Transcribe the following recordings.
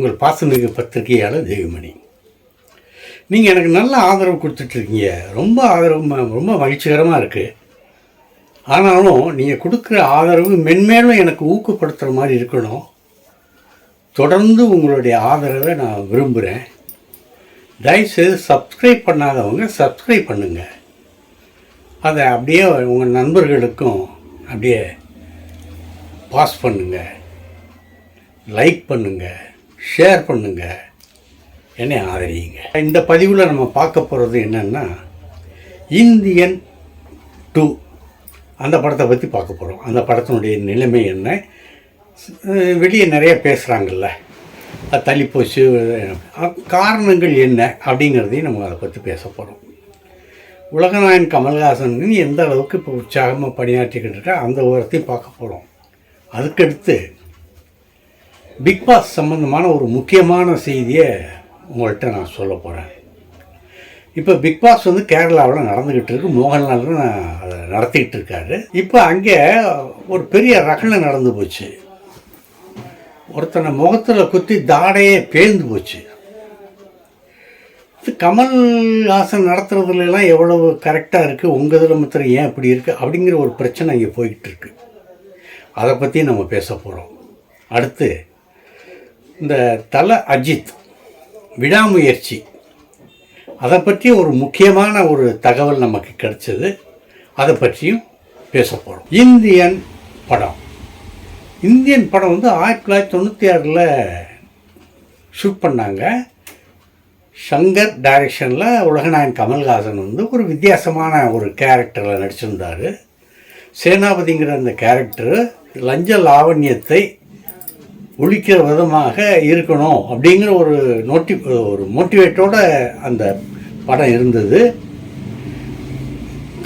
உங்கள் பாசமிகு பத்திரிகையாளர் தேவிமணி நீங்கள் எனக்கு நல்ல ஆதரவு கொடுத்துட்ருக்கீங்க. ரொம்ப ஆதரவு ம- ரொம்ப மகிழ்ச்சிகரமாக இருக்குது ஆனாலும் நீங்கள் கொடுக்குற ஆதரவு மென்மேலும் எனக்கு ஊக்கப்படுத்துகிற மாதிரி இருக்கணும். தொடர்ந்து உங்களுடைய ஆதரவை நான் விரும்புகிறேன் தயவுசெய்து சப்ஸ்கிரைப் பண்ணாதவங்க சப்ஸ்கிரைப் பண்ணுங்கள் அதை அப்படியே உங்கள் நண்பர்களுக்கும் அப்படியே பாஸ் பண்ணுங்கள் லைக் பண்ணுங்கள் ஷேர் பண்ணுங்கள் என்னை ஆதரியுங்க. இந்த பதிவில் நம்ம பார்க்க போகிறது என்னென்னா இந்தியன் டூ. அந்த படத்தை பற்றி பார்க்க போகிறோம் அந்த படத்தினுடைய நிலைமை என்ன? வெளியே நிறைய பேசுகிறாங்கல்ல அது தள்ளி போச்சு. காரணங்கள் என்ன அப்படிங்கிறதையும் நம்ம அதை பற்றி பேச போகிறோம் உலகநாயன் கமல்ஹாசன் எந்த அளவுக்கு இப்போ உற்சாகமாக பணியாற்றிக்கிட்டு இருக்கா அந்த உரத்தையும் பார்க்க போகிறோம் அதுக்கடுத்து பிக் பாஸ் சம்மந்தமான ஒரு முக்கியமான செய்தியை உங்கள்கிட்ட நான் சொல்ல போகிறேன் இப்போ பிக் பாஸ் வந்து கேரளாவில் நடந்துக்கிட்டு இருக்கு. மோகன்லால் தான் அதை நடத்திக்கிட்டு இருக்காரு. இப்போ அங்கே ஒரு பெரிய ரகலை நடந்து போச்சு. ஒருத்தனை முகத்தில் குத்தி தாடையே பேர்ந்து போச்சு. இது கமல்ஹாசன் நடத்துறதுலாம் எவ்வளவு கரெக்டாக இருக்குது உங்கள் இதில் மாத்திரம் ஏன் இப்படி இருக்குது அப்படிங்கிற ஒரு பிரச்சனை இங்கே போய்கிட்டு இருக்கு. அதை பற்றி நம்ம பேச போகிறோம் அடுத்து இந்த தல அஜித் விடாமுயற்சி. அதை பற்றி ஒரு முக்கியமான ஒரு தகவல் நமக்கு கிடைச்சது. அதை பற்றியும் பேச போகிறோம் இந்தியன் படம். இந்தியன் படம் வந்து ஆயிரத்தி தொள்ளாயிரத்தி தொண்ணூற்றி ஆறில் ஷூட் பண்ணாங்க. சங்கர் டைரக்ஷனில் உலகநாயன் கமல்ஹாசன் வந்து ஒரு வித்தியாசமான ஒரு கேரக்டரில் நடிச்சிருந்தார். சேனாபதிங்கிற அந்த கேரக்டரு லஞ்ச லாவண்யத்தை ஒழிக்கிற விதமாக இருக்கணும் அப்படிங்கிற ஒரு நோட்டி ஒரு மோட்டிவேட்டோட அந்த படம் இருந்தது.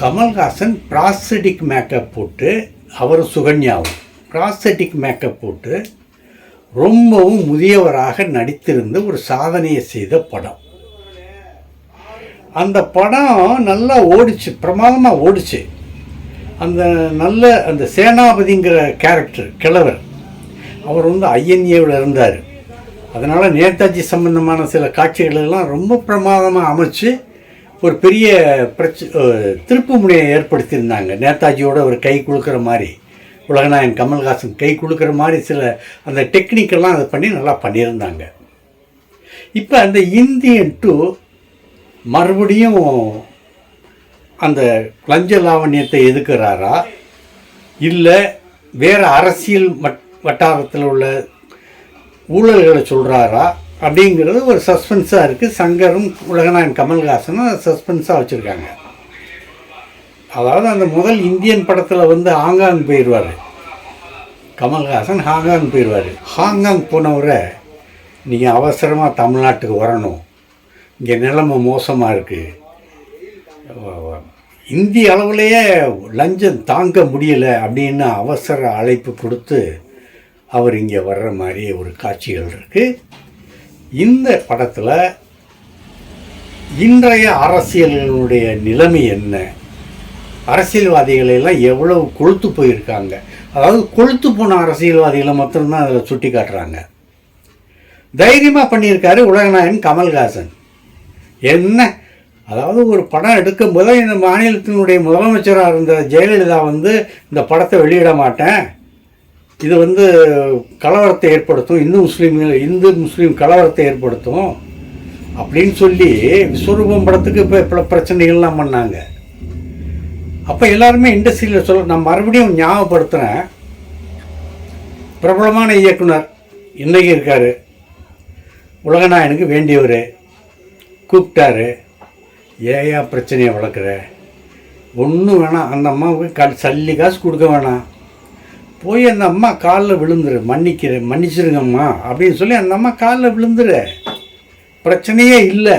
கமல்ஹாசன் ப்ராஸ்தட்டிக் மேக்கப் போட்டு அவர் சுகன்யாவும் ப்ராஸ்தட்டிக் மேக்கப் போட்டு ரொம்பவும் முதியவராக நடித்திருந்த ஒரு சாதனையை செய்த படம். அந்த படம் நல்லா ஓடிச்சு பிரமாதமாக ஓடிச்சு. அந்த நல்ல அந்த சேனாபதிங்கிற கேரக்டர் கிழவர் அவர் வந்து ஐஎன்ஏவில் இருந்தார். அதனால் நேதாஜி சம்பந்தமான சில காட்சிகளெல்லாம் ரொம்ப பிரமாதமாக அமைச்சு ஒரு பெரிய பிரச்ச திருப்பு முனையை ஏற்படுத்தியிருந்தாங்க. நேதாஜியோட ஒரு கை கொடுக்குற மாதிரி உலகநாயகன் கமல்ஹாசன் கை கொடுக்குற மாதிரி சில அந்த டெக்னிக்கெல்லாம் அதை பண்ணி நல்லா பண்ணியிருந்தாங்க. இப்போ அந்த இந்தியன் டூ மறுபடியும் அந்த லஞ்ச லாவண்யத்தை எதுக்குறாரா இல்லை வேறு அரசியல் மட் வட்டாரத்தில் உள்ள ஊழல்களை சொல்கிறாரா அப்படிங்கிறது ஒரு சஸ்பென்ஸாக இருக்குது சங்கரும் உலகநாயன் கமல்ஹாசனும் சஸ்பென்ஸாக வச்சுருக்காங்க. அதாவது அந்த முதல் இந்தியன் படத்தில் வந்து ஹாங்காங் போயிடுவார் கமல்ஹாசன் ஹாங்காங் போயிடுவார் ஹாங்காங் போனவரை நீங்கள் அவசரமாக தமிழ்நாட்டுக்கு வரணும். இங்கே நிலைமை மோசமாக இருக்குது இந்திய அளவுலேயே லஞ்சம் தாங்க முடியலை அப்படின்னு அவசர அழைப்பு கொடுத்து அவர் இங்கே வர்ற மாதிரி ஒரு காட்சிகள் இருக்குது இந்த படத்தில் இன்றைய அரசியல்களுடைய நிலைமை என்ன? அரசியல்வாதிகளெல்லாம் எவ்வளவு கொழுத்து போயிருக்காங்க? அதாவது கொழுத்து போன அரசியல்வாதிகளை மட்டும்தான் அதில் சுட்டி காட்டுறாங்க. தைரியமாக பண்ணியிருக்காரு உலகநாயகன் கமல்ஹாசன். என்ன? அதாவது ஒரு படம் எடுக்கும்போது இந்த மாநிலத்தினுடைய முதலமைச்சராக இருந்த ஜெயலலிதா வந்து இந்த படத்தை வெளியிட மாட்டேன். இது வந்து கலவரத்தை ஏற்படுத்தும். இந்து முஸ்லீம்கள் இந்து முஸ்லீம் கலவரத்தை ஏற்படுத்தும் அப்படின்னு சொல்லி விஸ்வரூபம் படத்துக்கு இப்போ பல பிரச்சனைகள்லாம் பண்ணாங்க. அப்போ எல்லாருமே இண்டஸ்ட்ரியில் சொல்ல நான் மறுபடியும் ஞாபகப்படுத்துகிறேன் பிரபலமான இயக்குனர் இன்றைக்கி இருக்கார். உலகநாயனுக்கு வேண்டியவர். கூப்பிட்டாரு. ஏயா பிரச்சனையை வளர்க்குற? ஒன்றும் வேணாம். அந்த அம்மாவுக்கு க சல்லி காசு கொடுக்க வேணாம். போய் அந்த அம்மா காலில் விழுந்துரு. மன்னிக்கிறேன் மன்னிச்சிருங்கம்மா. அப்படின்னு சொல்லி அந்த அம்மா காலில் விழுந்துரு. பிரச்சனையே இல்லை.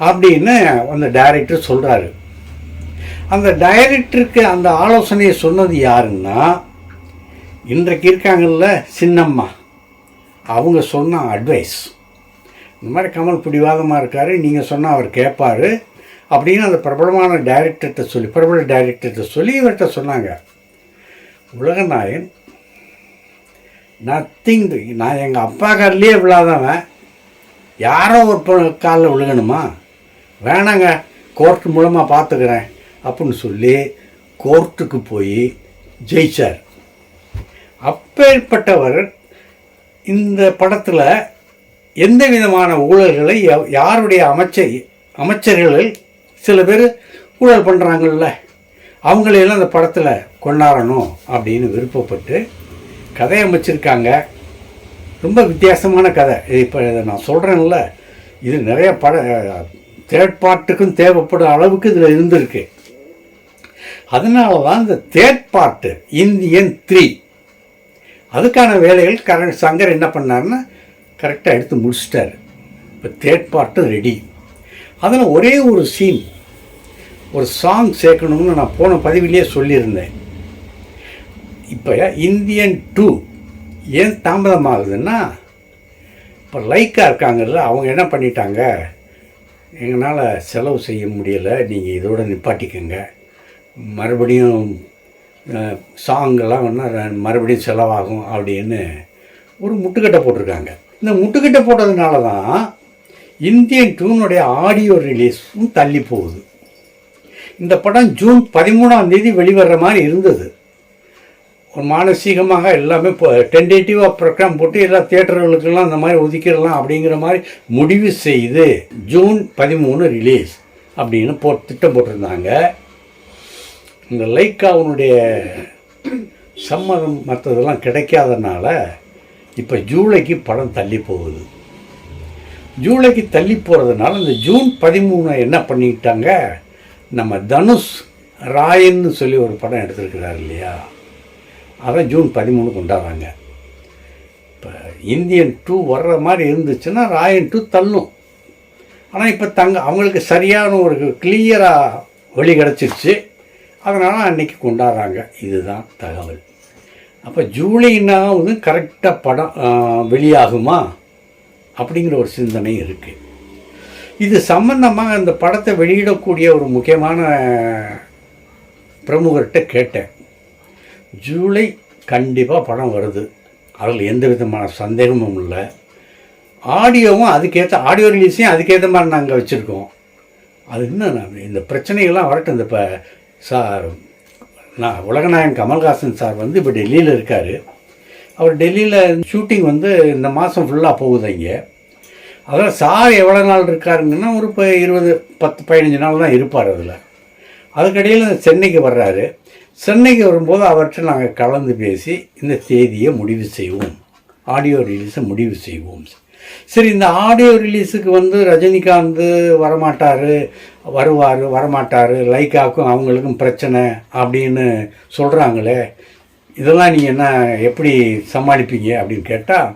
அப்படின்னு அந்த டைரக்டர் சொல்கிறாரு அந்த டைரக்டருக்கு அந்த ஆலோசனையை சொன்னது யாருன்னா இன்றைக்கு இருக்காங்கல்ல சின்னம்மா. அவங்க சொன்ன அட்வைஸ் இந்த மாதிரி கமல் பிடிவாதமாக இருக்கார் நீங்கள் சொன்னால் அவர் கேட்பார் அப்படின்னு அந்த பிரபலமான டைரக்டர்கிட்ட சொல்லி பிரபல டைரக்டர்கிட்ட சொல்லி இவர்கிட்ட சொன்னாங்க. உலகநாயன் நத்திங் நான் எங்கள் அப்பா கார்லேயே விழாதவன் யாரோ ஒரு காலில் விழுகணுமா? வேணாங்க கோர்ட் மூலமாக பார்த்துக்கிறேன் அப்படின்னு சொல்லி கோர்ட்டுக்கு போய் ஜெயிச்சார். அப்பேற்பட்டவர் இந்த படத்தில் எந்த விதமான ஊழல்களை யா- யாருடைய அமைச்சர் அமைச்சர்கள் சில பேர் ஊழல் பண்ணுறாங்கல்ல அவங்களையெல்லாம் அந்த படத்தில் கொண்டாடணும் அப்படின்னு விருப்பப்பட்டு கதை அமைச்சிருக்காங்க. ரொம்ப வித்தியாசமான கதை. இப்போ இதை நான் சொல்கிறேன்ல இது நிறைய பட தேர்ட் பார்ட்டுக்கும் தேவைப்படும் அளவுக்கு இதில் இருந்திருக்கு. அதனால தான் இந்த தேர்ட் பார்ட்டு இந்தியன் த்ரீ அதுக்கான வேலைகள் கர சங்கர் என்ன பண்ணாருன்னா கரெக்டாக எடுத்து முடிச்சிட்டார். இப்போ தேர்ட் ரெடி அதில் ஒரே ஒரு சீன் ஒரு சாங் சேர்க்கணும்னு நான் போன பதிவிலேயே சொல்லியிருந்தேன். இப்போ இந்தியன் டூ ஏன் தாமதமாகுதுன்னா இப்போ லைக்காக இருக்காங்கல்ல அவங்க என்ன பண்ணிட்டாங்க? எங்களால் செலவு செய்ய முடியலை நீங்கள் இதோட நிப்பாட்டிக்கோங்க. மறுபடியும் சாங்கெல்லாம் ஒன்றும் மறுபடியும் செலவாகும் அப்படின்னு ஒரு முட்டுக்கட்டை போட்டிருக்காங்க. இந்த முட்டுக்கட்டை போட்டதுனால தான் இந்தியன் டூனுடைய ஆடியோ ரிலீஸும் தள்ளி போகுது. இந்த படம் ஜூன் பதிமூணாம் தேதி வெளிவர்ற மாதிரி இருந்தது. மானசீகமாக எல்லாமே இப்போ டென்டேட்டிவாக ப்ரோக்ராம் போட்டு எல்லா தியேட்டர்களுக்கெல்லாம் அந்த மாதிரி ஒதுக்கிடலாம் அப்படிங்கிற மாதிரி முடிவு செய்து ஜூன் பதிமூணு ரிலீஸ் அப்படின்னு போ திட்டம் போட்டிருந்தாங்க. இந்த லைக்காவுனுடைய சம்மதம் மற்றதெல்லாம் கிடைக்காதனால இப்போ ஜூலைக்கு படம் தள்ளி போகுது. ஜூலைக்கு தள்ளி போகிறதுனால இந்த ஜூன் பதிமூணு என்ன பண்ணிக்கிட்டாங்க? நம்ம தனுஷ் ராயன்னு சொல்லி ஒரு படம் எடுத்திருக்கிறார் இல்லையா? அதை ஜூன் பதிமூணு கொண்டாடுறாங்க இப்போ இந்தியன் டூ வர்ற மாதிரி இருந்துச்சுன்னா ராயன் டூ தள்ளும். ஆனால் இப்போ தங்க அவங்களுக்கு சரியான ஒரு கிளியராக வழி கிடச்சிருச்சு. அதனால் அன்னைக்கு கொண்டாடுறாங்க. இதுதான் தகவல். அப்போ ஜூலைன்னா வந்து கரெக்டாக படம் வெளியாகுமா? அப்படிங்கிற ஒரு சிந்தனை இருக்குது இது சம்பந்தமாக அந்த படத்தை வெளியிடக்கூடிய ஒரு முக்கியமான பிரமுகர்கிட்ட கேட்டேன். ஜூலை கண்டிப்பாக படம் வருது. அதில் எந்த விதமான சந்தேகமும் இல்லை. ஆடியோவும் அதுக்கேற்ற ஆடியோ ரிலீஸையும் அதுக்கேற்ற மாதிரி நாங்கள் வச்சுருக்கோம். அது இன்னும் இந்த பிரச்சனைகள்லாம் வரட்டும். இந்த இப்போ சார் நான் உலகநாயகன் கமல்ஹாசன் சார் வந்து இப்போ டெல்லியில் இருக்கார். அவர் டெல்லியில் ஷூட்டிங் வந்து இந்த மாதம் ஃபுல்லாக போகுது இங்கே அதெல்லாம் சார் எவ்வளோ நாள் இருக்காருங்கன்னா ஒரு இப்போ இருபது பத்து பதினஞ்சு நாள் தான் இருப்பார் அதில். அதுக்கடியில் சென்னைக்கு வர்றாரு. சென்னைக்கு வரும்போது அவற்றை நாங்கள் கலந்து பேசி இந்த தேதியை முடிவு செய்வோம். ஆடியோ ரிலீஸை முடிவு செய்வோம். சரி இந்த ஆடியோ ரிலீஸுக்கு வந்து ரஜினிகாந்த் வரமாட்டார் வருவார் வரமாட்டார் லைக்காக்கும் அவங்களுக்கும் பிரச்சனை அப்படின்னு சொல்கிறாங்களே இதெல்லாம் நீங்கள் என்ன எப்படி சமாளிப்பீங்க அப்படின்னு கேட்டால்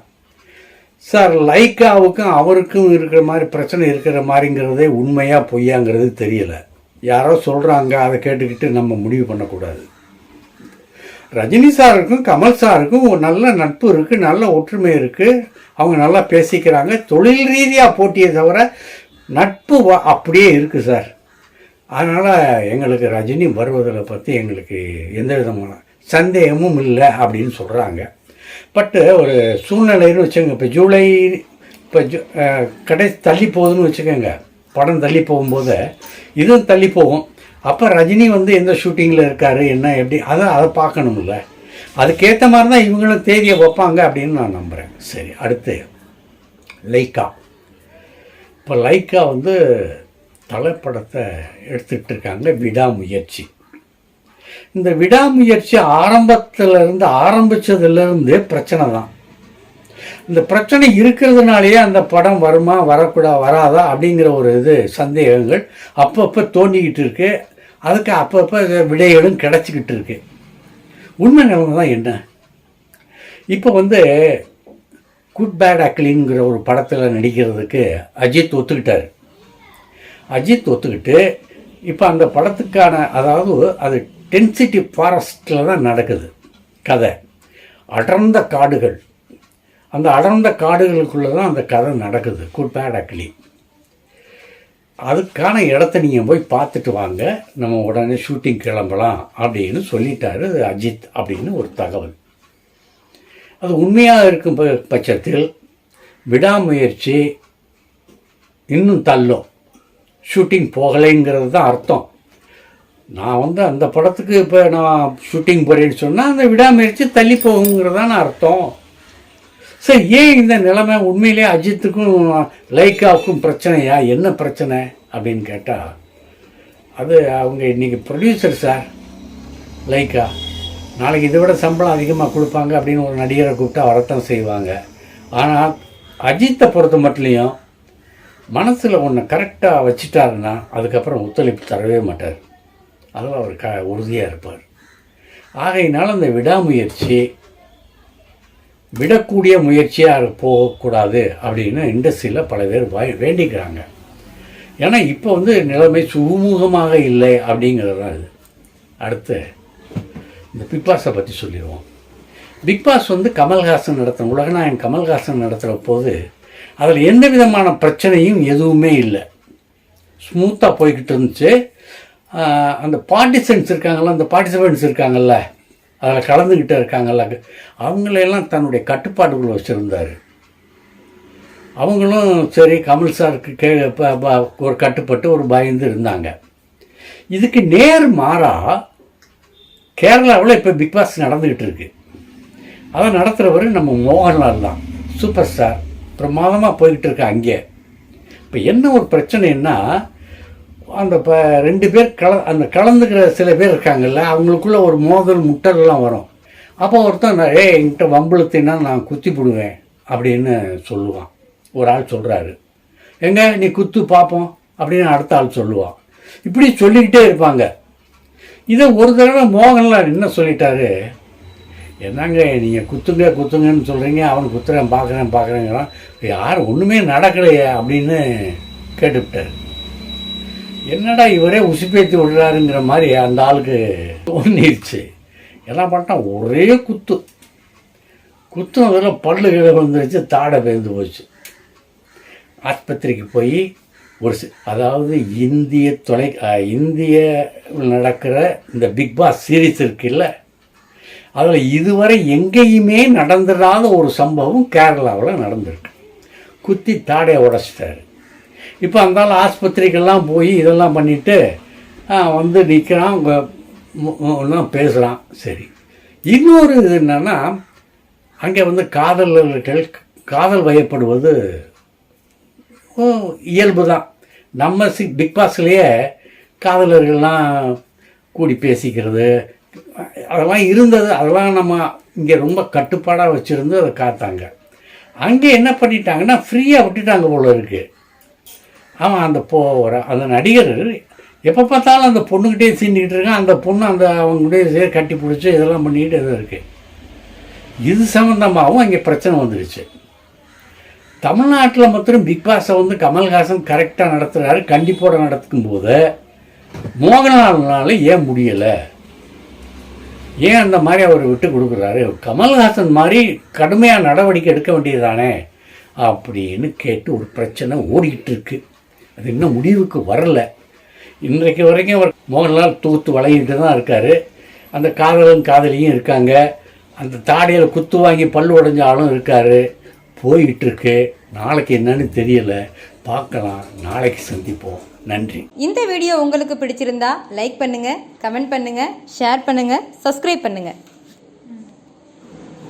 சார் லைக்காவுக்கும் அவருக்கும் இருக்கிற மாதிரி பிரச்சனை இருக்கிற மாதிரிங்கிறதே உண்மையாக பொய்யாங்கிறது தெரியலை. யாரோ சொல்கிறாங்க அதை கேட்டுக்கிட்டு நம்ம முடிவு பண்ணக்கூடாது. ரஜினி சாருக்கும் கமல் சாருக்கும் ஒரு நல்ல நட்பு இருக்குது நல்ல ஒற்றுமை இருக்குது அவங்க நல்லா பேசிக்கிறாங்க. தொழில் ரீதியாக போட்டியே தவிர நட்பு வ- அப்படியே இருக்குது சார். அதனால் எங்களுக்கு ரஜினி வருவதில் பற்றி எங்களுக்கு எந்த விதமான சந்தேகமும் இல்லை அப்படின்னு சொல்கிறாங்க பட்டு ஒரு சூழ்நிலைன்னு வச்சுக்கோங்க. இப்போ ஜூலை இப்போ ஜூ கடை தள்ளி போகுதுன்னு வச்சுக்கோங்க. படம் தள்ளி போகும்போது இதுவும் தள்ளி போகும். அப்போ ரஜினி வந்து எந்த ஷூட்டிங்கில் இருக்கார் என்ன எப்படி அதை அதை பார்க்கணும்ல. அதுக்கேற்ற மாதிரி தான் இவங்களும் தேதியை வைப்பாங்க அப்படின்னு நான் நம்புகிறேன் சரி அடுத்து லைக்கா இப்போ லைக்கா வந்து தலைப்படத்தை எடுத்துக்கிட்டு இருக்காங்க விடாமுயற்சி இந்த விடாமுயற்சி ஆரம்பத்துல இருந்து பிரச்சனை தான். இந்த பிரச்சனை இருக்கிறதுனாலேயே அந்த படம் வருமா வரக்கூடா வராதா அப்படிங்கிற ஒரு இது சந்தேகங்கள் அப்பப்போ தோண்டிக்கிட்டு இருக்குது அதுக்கு அப்பப்போ விடைகளும் கிடச்சிக்கிட்டு இருக்கு. உண்மை நிலைமை தான் என்ன? இப்போ வந்து குட் பேட் அக்லிங்கிற ஒரு படத்தில் நடிக்கிறதுக்கு அஜித் ஒத்துக்கிட்டார். அஜித் ஒத்துக்கிட்டு இப்போ அந்த படத்துக்கான அதாவது அது டென்சிட்டி ஃபாரஸ்ட்டில் தான் நடக்குது கதை. அடர்ந்த காடுகள். அந்த அடர்ந்த காடுகளுக்குள்ளே தான் அந்த கதை நடக்குது. குட் பேட் அக்லி அதுக்கான இடத்த நீங்கள் போய் பார்த்துட்டு வாங்க. நம்ம உடனே ஷூட்டிங் கிளம்பலாம் அப்படின்னு சொல்லிட்டாரு அஜித் அப்படின்னு ஒரு தகவல். அது உண்மையாக இருக்கும் ப- பட்சத்தில் விடாமுயற்சி இன்னும் தள்ளும். ஷூட்டிங் போகலைங்கிறது தான் அர்த்தம். நான் வந்து அந்த படத்துக்கு இப்போ நான் ஷூட்டிங் போகிறேன்னு சொன்னால் அந்த விடாமுயற்சி தள்ளி போகுங்கிறதான அர்த்தம். சரி ஏன் இந்த நிலைமை உண்மையிலே அஜித்துக்கும் லைக்காவுக்கும் பிரச்சனையா? என்ன பிரச்சனை அப்படின்னு கேட்டால் அது அவங்க இன்றைக்கி ப்ரொடியூசர் சார் லைக்கா நாளைக்கு இதை விட சம்பளம் அதிகமாக கொடுப்பாங்க அப்படின்னு ஒரு நடிகரை கூப்பிட்டா வரத்தான் செய்வாங்க. ஆனால் அஜித்தை பொறுத்த மட்டும் மனசில் ஒன்று கரெக்டாக வச்சுட்டாருன்னா அதுக்கப்புறம் ஒத்துழைப்பு தரவே மாட்டார். அதில் அவர் க உறுதியாக இருப்பார். ஆகையினால் அந்த விடாமுயற்சி விடக்கூடிய முயற்சியாக போகக்கூடாது அப்படின்னு இண்டஸ்ட்ரியில் பல பேர் வாய் வேண்டிக்கிறாங்க. ஏன்னா இப்போ வந்து நிலைமை சுமூகமாக இல்லை அப்படிங்கிறது தான் இது. அடுத்து இந்த பிக் பாஸை பற்றி சொல்லிடுவோம். பிக் பாஸ் வந்து கமல்ஹாசன் நடத்தின உலகநாயகன் கமல்ஹாசன் நடத்துகிற போது அதில் எந்த விதமான பிரச்சனையும் எதுவுமே இல்லை. ஸ்மூத்தாக போய்கிட்டு இருந்துச்சு. அந்த பார்ட்டிசன்ஸ் இருக்காங்கள்ல அந்த பார்ட்டிசிபெண்ட்ஸ் இருக்காங்கல்ல அதில் கலந்துக்கிட்டு இருக்காங்கல்ல. அவங்களையெல்லாம் தன்னுடைய கட்டுப்பாடுகள் வச்சுருந்தார். அவங்களும் சரி கமல் சாருக்கு கே ஒரு கட்டுப்பட்டு ஒரு பயந்து இருந்தாங்க. இதுக்கு நேர் மாறாக கேரளாவில் இப்போ பிக் பாஸ் நடந்துக்கிட்டு இருக்கு. அதை நடத்துகிறவர் நம்ம மோகன்லால் தான். சூப்பர் ஸ்டார் பிரமாதமாக போய்கிட்டு இருக்கு அங்கே. இப்போ என்ன ஒரு பிரச்சனைன்னா அந்த இப்போ ரெண்டு பேர் கல அந்த கலந்துக்கிற சில பேர் இருக்காங்கல்ல அவங்களுக்குள்ள ஒரு மோதல் முட்டல்லாம் வரும். அப்போ ஒருத்தன் ஏ என்கிட்ட வம்புழுத்தினா நான் குத்தி போடுவேன் அப்படின்னு சொல்லுவான். ஒரு ஆள் சொல்கிறாரு எங்க நீ குத்து பார்ப்போம் அப்படின்னு அடுத்த ஆள் சொல்லுவான். இப்படி சொல்லிக்கிட்டே இருப்பாங்க. இதை ஒரு தடவை மோகன்லால் என்ன சொல்லிட்டாரு? என்னங்க நீங்கள் குத்துங்க குத்துங்கன்னு சொல்கிறீங்க அவன் குத்துறேன் பார்க்குறேன் பார்க்குறேங்கிறான் யாரும் ஒன்றுமே நடக்கலையே அப்படின்னு கேட்டுவிட்டார். என்னடா இவரே உசுப்பேத்தி விடுறாருங்கிற மாதிரி அந்த ஆளுக்கு தோணிடுச்சு என்ன பண்ணால் ஒரே குத்து. குத்துனதில் பல்லு கீழே வந்துருச்சு தாடை பேர்ந்து போச்சு. ஆஸ்பத்திரிக்கு போய் ஒரு அதாவது இந்திய தொலை இந்திய நடக்கிற இந்த பிக் பாஸ் சீரிஸ் இருக்குல்ல அதில் இதுவரை எங்கேயுமே நடந்துடாத ஒரு சம்பவம் கேரளாவில் நடந்திருக்கு. குத்தி தாடையை உடச்சிட்டாரு. இப்போ அந்த ஆஸ்பத்திரிக்கெல்லாம் போய் இதெல்லாம் பண்ணிவிட்டு வந்து நிற்கிறான் ஒன்றும் பேசுகிறான் சரி. இன்னொரு இது என்னென்னா அங்கே வந்து காதலர்கள் காதல் வயப்படுவது ஓ, இயல்பு தான் நம்ம சி பிக் பாஸ்லேயே காதலர்கள்லாம் கூடி பேசிக்கிறது. அதெல்லாம் இருந்தது அதெல்லாம் நம்ம இங்கே ரொம்ப கட்டுப்பாடாக வச்சுருந்து அதை காத்தாங்க. அங்கே என்ன பண்ணிட்டாங்கன்னா ஃப்ரீயாக விட்டுட்டாங்க போல இருக்குது அவன் அந்த போ அந்த நடிகர் எப்போ பார்த்தாலும் அந்த பொண்ணுக்கிட்டே சீண்டிக்கிட்டு இருக்கான். அந்த பொண்ணு அந்த அவங்ககிட்டே கட்டி பிடிச்சி இதெல்லாம் பண்ணிக்கிட்டு எதுவும் இருக்குது இது சம்மந்தமாகவும் அங்கே பிரச்சனை வந்துடுச்சு தமிழ்நாட்டில் மாத்திரம் பிக் பாஸை வந்து கமல்ஹாசன் கரெக்டாக நடத்துகிறாரு கண்டிப்போட நடத்துக்கும் போது மோகன்லால்னால ஏன் முடியலை? ஏன் அந்த மாதிரி அவர் விட்டு கொடுக்குறாரு? கமல்ஹாசன் மாதிரி கடுமையாக நடவடிக்கை எடுக்க வேண்டியதுதானே? அப்படின்னு கேட்டு ஒரு பிரச்சனை ஓடிக்கிட்டு இருக்குது அது இன்னும் முடிவுக்கு வரல. இன்றைக்கு வரைக்கும் அவர் மோகன்லால் தூத்து வளையிட்டு தான் இருக்கார். அந்த காதலும் காதலியும் இருக்காங்க. அந்த தாடியில் குத்து வாங்கி பல் உடைஞ்ச ஆளும் இருக்கார். போயிட்டுருக்கு. நாளைக்கு என்னன்னு தெரியல. பார்க்கலாம். நாளைக்கு சந்திப்போம். நன்றி. இந்த வீடியோ உங்களுக்கு பிடிச்சிருந்தா லைக் பண்ணுங்கள் கமெண்ட் பண்ணுங்கள் ஷேர் பண்ணுங்கள் சப்ஸ்கிரைப் பண்ணுங்கள்